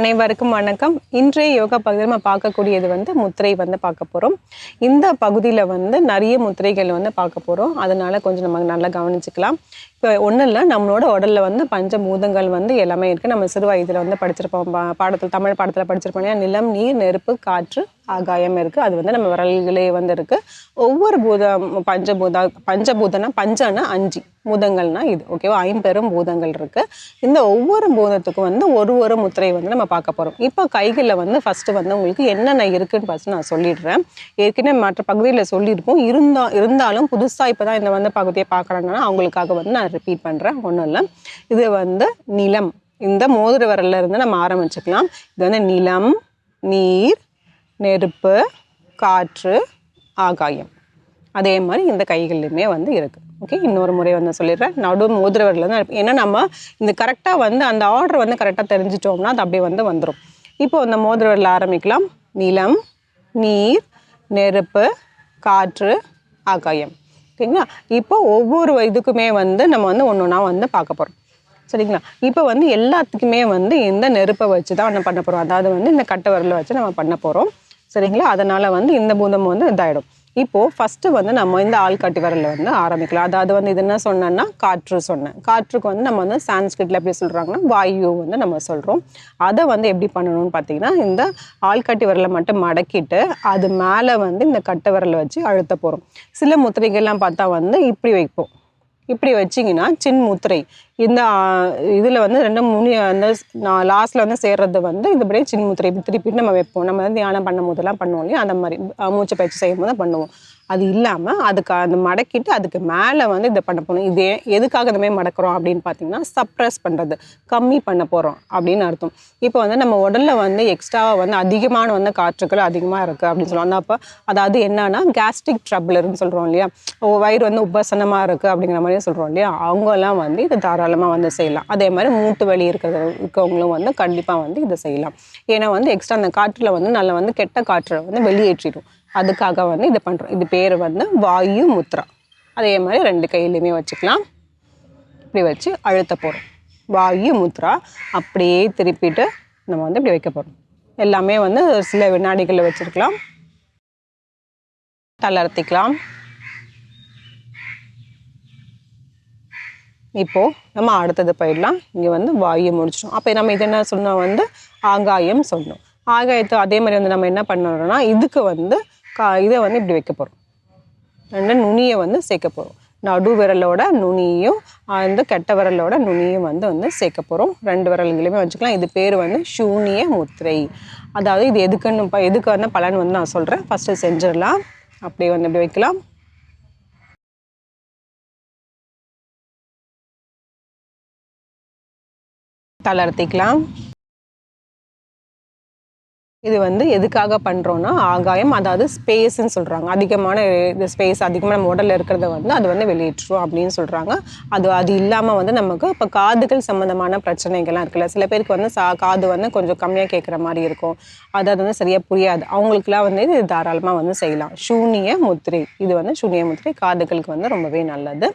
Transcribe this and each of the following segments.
அனைவருக்கும் வணக்கம். இன்றைய யோகா பகுதியில் நம்ம பார்க்கக்கூடியது வந்து முத்திரை வந்து பார்க்க போகிறோம் இந்த பகுதியில் வந்து நிறைய முத்திரைகள் வந்து பார்க்க போகிறோம் அதனால கொஞ்சம் நம்ம நல்லா கவனிச்சுக்கலாம். இப்போ ஒன்றும் இல்லை நம்மளோட உடலில் வந்து பஞ்சபூதங்கள் வந்து எல்லாமே இருக்குது நம்ம சிறு வயதில் வந்து படிச்சிருப்போம். பாடத்தில் தமிழ் பாடத்தில் படிச்சிருப்போம் இல்லையா? நிலம் நீர் நெருப்பு காற்று ஆகாயம் இருக்குது அது வந்து நம்ம விரல்களே வந்து இருக்குது ஒவ்வொரு பூதம் பஞ்சபூத பஞ்சபூதனா பஞ்சனா அஞ்சு. பூதங்கள்னா இது. ஓகேவா ஐம்பெரும் பூதங்கள் இருக்குது இந்த ஒவ்வொரு பூதத்துக்கும் வந்து ஒரு ஒரு முத்திரை வந்து நம்ம பார்க்க போகிறோம் இப்போ கைகளில் வந்து ஃபஸ்ட்டு வந்து உங்களுக்கு என்னென்ன இருக்குன்னு ஃபஸ்ட்டு நான் சொல்லிடுறேன். ஏற்கனவே மற்ற பகுதியில் சொல்லியிருப்போம். இருந்தா இருந்தாலும் புதுசாக இப்போ தான் இந்த வந்து பகுதியை பார்க்குறாங்கன்னா அவங்களுக்காக வந்து நான் ரிப்பீட் பண்ணுறேன் ஒன்றும் இல்லை. இது வந்து நிலம். இந்த மோதிர விரல்ல இருந்து நம்ம ஆரம்பிச்சுக்கலாம். இது வந்து நிலம் நீர் நெருப்பு காற்று ஆகாயம். அதே மாதிரி இந்த கைகள்லையுமே வந்து இருக்குது ஓகே இன்னொரு முறை வந்து சொல்லிடுறேன். நடு மோதிரவரில் தான் ஏன்னா நம்ம இந்த கரெக்டாக வந்து அந்த ஆர்டர் வந்து கரெக்டாக தெரிஞ்சிட்டோம்னா அது அப்படியே வந்து வந்துடும் இப்போ இந்த மோதிரவரில் ஆரம்பிக்கலாம். நிலம் நீர் நெருப்பு காற்று ஆகாயம். ஓகேங்களா இப்போ ஒவ்வொரு இதுக்குமே வந்து நம்ம வந்து ஒன்று ஒன்றா வந்து பார்க்க போகிறோம் சரிங்களா? இப்போ வந்து எல்லாத்துக்குமே வந்து இந்த நெருப்பை வச்சு தான் என்ன பண்ண போகிறோம் அதாவது வந்து இந்த கட்டை விரலை வச்சு நம்ம பண்ண போகிறோம் சரிங்களா? அதனால் வந்து இந்த பூதம் வந்து இதாகிடும் இப்போது ஃபஸ்ட்டு வந்து நம்ம இந்த ஆள்காட்டி விரலில் வந்து ஆரம்பிக்கலாம். அதாவது வந்து இது என்ன சொன்னேன்னா காற்று சொன்னேன். காற்றுக்கு வந்து நம்ம வந்து சான்ஸ்கிரிட்டில் எப்படி சொல்கிறாங்கன்னா வாயு வந்து நம்ம சொல்கிறோம் அதை வந்து எப்படி பண்ணணும்னு பார்த்தீங்கன்னா இந்த ஆள்காட்டி விரலை மட்டும் மடக்கிட்டு அது மேலே வந்து இந்த கட்டை விரலை வச்சு அழுத்த போகிறோம் சில முத்திரைகள்லாம் பார்த்தா வந்து இப்படி வைப்போம். இப்படி வச்சிங்கன்னா சின் முத்திரை. இந்த இதில் வந்து ரெண்டு மூணு அந்த நான் லாஸ்ட்டில் வந்து சேர்றது வந்து இதுபடியே சின் முத்திரை. இப்படி திருப்பி நம்ம வைப்போம். நம்ம வந்து தியானம் பண்ணும் போதெல்லாம் பண்ணுவோம் இல்லையா? அந்த மாதிரி மூச்சு பயிற்சி செய்யும் போது பண்ணுவோம். அது இல்லாமல் அதுக்கு அந்த மடக்கிட்டு அதுக்கு மேலே வந்து இதை பண்ண போகணும் இது ஏன்- எதுக்காக இந்த மாதிரி மடக்கிறோம் அப்படின்னு பார்த்தீங்கன்னா சப்ரஸ் பண்ணுறது கம்மி பண்ண போகிறோம் அப்படின்னு அர்த்தம். இப்போ வந்து நம்ம உடலில் வந்து எக்ஸ்ட்ராவாக வந்து அதிகமான வந்து காற்றுக்கள் அதிகமாக இருக்குது அப்படின்னு சொல்லுவாங்க. அப்போ அதாவது என்னன்னா கேஸ்ட்ரிக் ட்ரபிள்னு சொல்கிறோம் இல்லையா? ஓ, வயிறு வந்து உபசனமாக இருக்குது அப்படிங்கிற மாதிரி சொல்கிறோம் இல்லையா? அவங்கெல்லாம் வந்து இதை தாராளமாக வந்து செய்யலாம். அதே மாதிரி மூட்டு வலி இருக்கிற இருக்கவங்களும் வந்து கண்டிப்பாக வந்து இதை செய்யலாம். ஏன்னா வந்து எக்ஸ்ட்ரா அந்த காற்றில் வந்து நல்லா வந்து கெட்ட காற்றை வந்து வெளியேற்றிடும். அதுக்காக வந்து இதை பண்ணுறோம் இது பேர் வந்து வாயு முத்ரா. அதே மாதிரி ரெண்டு கையிலையுமே வச்சுக்கலாம். இப்படி வச்சு அழுத்த போகிறோம் வாயு முத்ரா அப்படியே திருப்பிட்டு நம்ம வந்து இப்படி வைக்க போகிறோம் எல்லாமே வந்து சில வினாடிகளில் வச்சுருக்கலாம். தளர்த்திக்கலாம். இப்போது நம்ம அடுத்தது போயிடலாம். இங்கே வந்து வாயு முடிச்சிடும் அப்போ நம்ம இது என்ன சொன்னோம்? வந்து ஆகாயம் சொன்னோம். ஆகாயத்தை அதே மாதிரி வந்து நம்ம என்ன பண்ணணும்னா இதுக்கு வந்து கா இதை வந்து இப்படி வைக்க போகிறோம் ரெண்டு நுனியை வந்து சேர்க்க போகிறோம் நடு விரலோட நுனியும் அந்த கெட்ட விரலோட நுனியும் வந்து வந்து சேர்க்க போகிறோம் ரெண்டு விரல்களையுமே வச்சுக்கலாம். இது பேர் வந்து சூனிய முத்திரை. அதாவது இது எதுக்குன்னு இப்போ எதுக்கு வந்து பலன் வந்து நான் சொல்கிறேன் ஃபஸ்ட்டு செஞ்சிடலாம். அப்படியே வந்து இப்படி வைக்கலாம். தளர்த்திக்கலாம் இது வந்து எதுக்காக பண்ணுறோன்னா ஆகாயம் அதாவது ஸ்பேஸ்ன்னு சொல்கிறாங்க அதிகமான இது ஸ்பேஸ் அதிகமாக நம்ம உடலில் இருக்கிறத வந்து அது வந்து வெளியேற்றும் அப்படின்னு சொல்கிறாங்க அது அது இல்லாமல் வந்து நமக்கு இப்போ காதுகள் சம்மந்தமான பிரச்சனைகள்லாம் இருக்குல்ல. சில பேருக்கு வந்து சா காது வந்து கொஞ்சம் கம்மியாக கேட்குற மாதிரி இருக்கும். அது அது வந்து சரியாக புரியாது. அவங்களுக்குலாம் வந்து இது தாராளமாக வந்து செய்யலாம். சூனிய முத்திரை. இது வந்து சூனிய முத்திரை. காதுகளுக்கு வந்து ரொம்பவே நல்லது.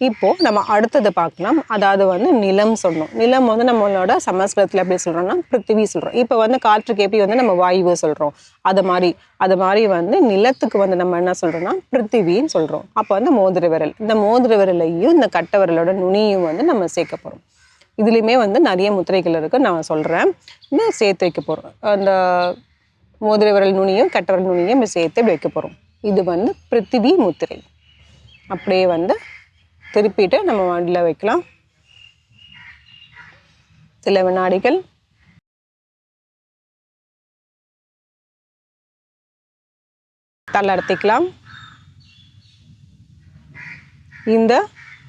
இப்போது நம்ம அடுத்தது பார்க்கலாம். அதாவது வந்து நிலம் சொன்னோம். நிலம் வந்து நம்மளோட சமஸ்கிருதத்தில் எப்படி சொல்கிறோம்னா பிருத்திவி சொல்கிறோம் இப்போ வந்து காற்றுக்கு எப்படி வந்து நம்ம வாயுவை சொல்கிறோம் அது மாதிரி அது மாதிரி வந்து நிலத்துக்கு வந்து நம்ம என்ன சொல்கிறோம்னா பிருத்திவின்னு சொல்கிறோம் அப்போ வந்து மோதிர விரல். இந்த மோதிர விரலையும் இந்த கட்ட விரலோட நுனியும் வந்து நம்ம சேர்க்க போகிறோம் இதுலேயுமே வந்து நிறைய முத்திரைகள் இருக்குது நான் சொல்கிறேன் இன்னும் சேர்த்து வைக்க போகிறோம் அந்த மோதிர விரல் நுனியும் கட்ட விரல் நுனியும் இப்படி சேர்த்து இப்படி வைக்க போகிறோம் இது வந்து பிருத்திவி முத்திரை. அப்படியே வந்து திருப்பிட்டு நம்ம வண்டியில் வைக்கலாம். சில வினாடிகள். தளர்த்திக்கலாம் இந்த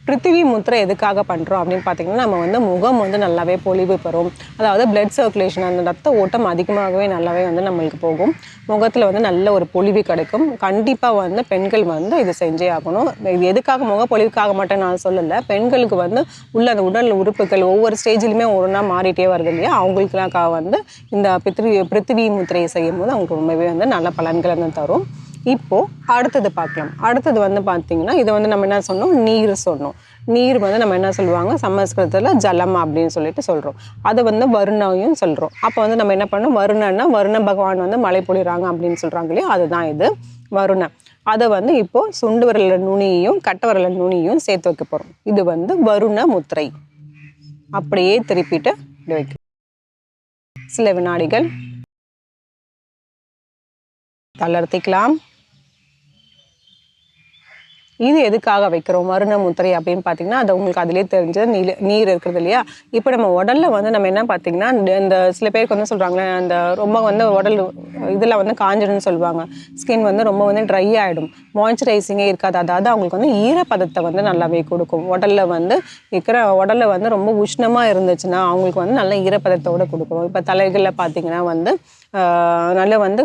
பிருத்திவி முத்திரை எதுக்காக பண்ணுறோம் அப்படின்னு பார்த்தீங்கன்னா நம்ம வந்து முகம் வந்து நல்லாவே பொலிவு பெறும். அதாவது பிளட் சர்க்குலேஷன் அந்த ரத்த ஓட்டம் அதிகமாகவே நல்லாவே வந்து நம்மளுக்கு போகும். முகத்தில் வந்து நல்ல ஒரு பொலிவு கிடைக்கும். கண்டிப்பாக வந்து பெண்கள் வந்து இது செஞ்சே ஆகணும். இது எதுக்காக முகப்பொலிவுக்காக மட்டும் நான் சொல்லலை. பெண்களுக்கு வந்து உள்ள அந்த உடல் உறுப்புகள் ஒவ்வொரு ஸ்டேஜ்லையுமே ஒன்றா மாறிட்டே வருது இல்லையா? அவங்களுக்குலாம் வந்து இந்த பித்ரி பிருத்திவி முத்திரையை செய்யும் போது அவங்களுக்கு ரொம்பவே வந்து நல்ல பலன்களை வந்து தரும். இப்போ அடுத்தது பார்க்கலாம் அடுத்தது வந்து பார்த்தீங்கன்னா இதை வந்து நம்ம என்ன சொன்னோம்? நீர் சொன்னோம். நீர் வந்து நம்ம என்ன சொல்லுவாங்க? சமஸ்கிருதத்தில் ஜலம் அப்படின்னு சொல்லிட்டு சொல்கிறோம் அதை வந்து வருணையும் சொல்கிறோம் அப்போ வந்து நம்ம என்ன பண்ணோம்? வருணன்னா வருண பகவான் வந்து மழை பொழிகிறாங்க அப்படின்னு சொல்கிறாங்க இல்லையா? அதுதான் இது வருண. அதை வந்து இப்போ சுண்டு விரல நுனியையும் கட்ட விரல நுனியையும் சேர்த்து வைக்க போகிறோம் இது வந்து வருண முத்திரை. அப்படியே திருப்பிட்டு வைக்கும் வைக்கணும். சில வினாடிகள் தளர்த்திக்கலாம். இது எதுக்காக வைக்கிறோம்? மருண முத்திரை அப்படின்னு பார்த்தீங்கன்னா அது உங்களுக்கு அதிலே தெரிஞ்சது. நீல நீர் இருக்கிறது இல்லையா? இப்போ நம்ம உடலில் வந்து நம்ம என்ன பார்த்தீங்கன்னா இந்த- இந்த சில பேருக்கு வந்து சொல்கிறாங்களே அந்த ரொம்ப வந்து உடல் இதில் வந்து காஞ்சிடும்னு சொல்லுவாங்க. ஸ்கின் வந்து ரொம்ப வந்து ட்ரை ஆகிடும் மாய்ச்சரைசிங்கே இருக்காது. அதாவது அவங்களுக்கு வந்து ஈரப்பதத்தை வந்து நல்லாவே கொடுக்கும். உடலில் வந்து இருக்கிற உடலில் வந்து ரொம்ப உஷ்ணமாக இருந்துச்சுன்னா அவங்களுக்கு வந்து நல்ல ஈரப்பதத்தோட கொடுக்கும் இப்போ தலைகளில் பார்த்தீங்கன்னா வந்து நல்லா நல்ல வந்து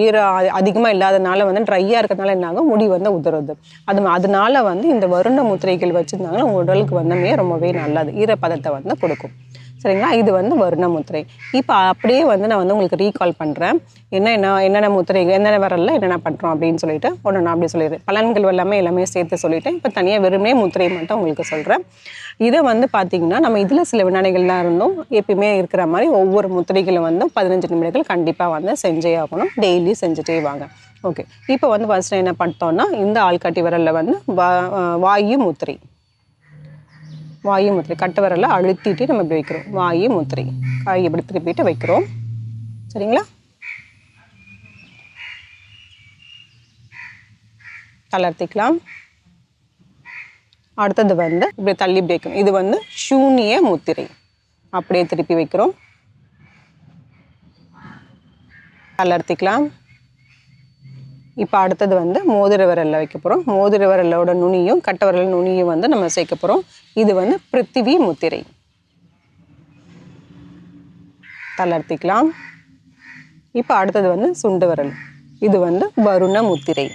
ஈர அதிகமாக இல்லாதனால வந்து ட்ரையாக இருக்கிறதுனால என்னாகும்? முடி வந்து உதறுது அது அதனால வந்து இந்த வருண முத்திரைகள் வச்சுருந்தாங்கன்னா உங்கள் உடலுக்கு வந்தமே ரொம்பவே நல்லது. ஈரப்பதத்தை வந்து கொடுக்கும். சரிங்களா? இது வந்து வருண முத்திரை. இப்போ அப்படியே வந்து நான் வந்து உங்களுக்கு ரீகால் பண்ணுறேன் என்ன என்ன என்னென்ன முத்திரைகள் என்னென்ன வரல என்னென்ன பண்ணுறோம் அப்படின்னு சொல்லிட்டு ஒன்று நான் அப்படி சொல்லிடுறேன். பலன்கள் எல்லாமே எல்லாமே சேர்த்து சொல்லிட்டேன். இப்போ தனியாக வெறுமே முத்திரை மட்டும் உங்களுக்கு சொல்கிறேன் இதை வந்து பார்த்தீங்கன்னா நம்ம இதில் சில வினாடிகள்லாம் இருந்தோம். எப்பயுமே இருக்கிற மாதிரி ஒவ்வொரு முத்திரைகளும் வந்து பதினஞ்சு நிமிடங்கள் கண்டிப்பாக வந்து செஞ்சே ஆகணும். டெய்லி செஞ்சுட்டே வாங்க. ஓகே. இப்போ வந்து ஃபஸ்ட்டு என்ன பண்ணிட்டோம்னா இந்த ஆள்காட்டி விரலில் வந்து வா- வாயு முத்திரை. வாயு முத்திரை. கட்டை விரலை அழுத்திட்டு நம்ம இப்படி வைக்கிறோம். வாயு முத்திரை. காய் இப்படி திருப்பிட்டு வைக்கிறோம். சரிங்களா? தளர்த்திக்கலாம். அடுத்தது வந்து இப்படி தள்ளி இப்படி வைக்கணும். இது வந்து சூனிய முத்திரை. அப்படியே திருப்பி வைக்கிறோம். தளர்த்திக்கலாம். இப்போ அடுத்தது வந்து மோதிர விரலில் வைக்க போகிறோம் மோதிர விரலோட நுனியும் கட்ட விரல் நுனியும் வந்து நம்ம சேர்க்க போகிறோம் இது வந்து பிருத்திவி முத்திரை. தளர்த்திக்கலாம். இப்போ அடுத்தது வந்து சுண்டு விரல். இது வந்து வருண முத்திரை.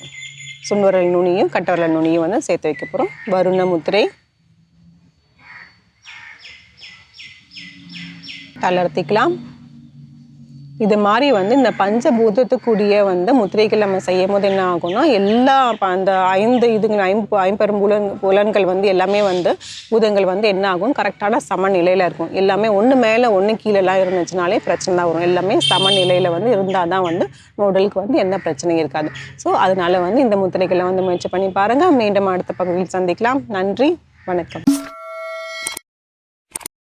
சுண்டு விரல் நுனியும் கட்ட விரல் நுனியும் வந்து சேர்த்து வைக்க போகிறோம் வருண முத்திரை. தளர்த்திக்கலாம். இது மாதிரி வந்து இந்த பஞ்சபூதத்துக்குரிய வந்து முத்திரைகள் நம்ம செய்யும் போது என்ன ஆகும்னா எல்லா ப- அந்த ஐந்து இதுங்க ஐம்பு ஐம்பெரும் புலன் புலன்கள் வந்து எல்லாமே வந்து பூதங்கள் வந்து என்ன ஆகும்? கரெக்டான சமநிலையில் இருக்கும். எல்லாமே ஒன்று மேலே ஒன்று கீழெல்லாம் இருந்துச்சுனாலே பிரச்சனை தான் வரும். எல்லாமே சமநிலையில் வந்து இருந்தால் தான் வந்து உடலுக்கு வந்து எந்த பிரச்சனையும் இருக்காது. ஸோ அதனால வந்து இந்த முத்திரைகளை வந்து முயற்சி பண்ணி பாருங்கள் மீண்டும் அடுத்த பகுதியில் சந்திக்கலாம். நன்றி. வணக்கம்.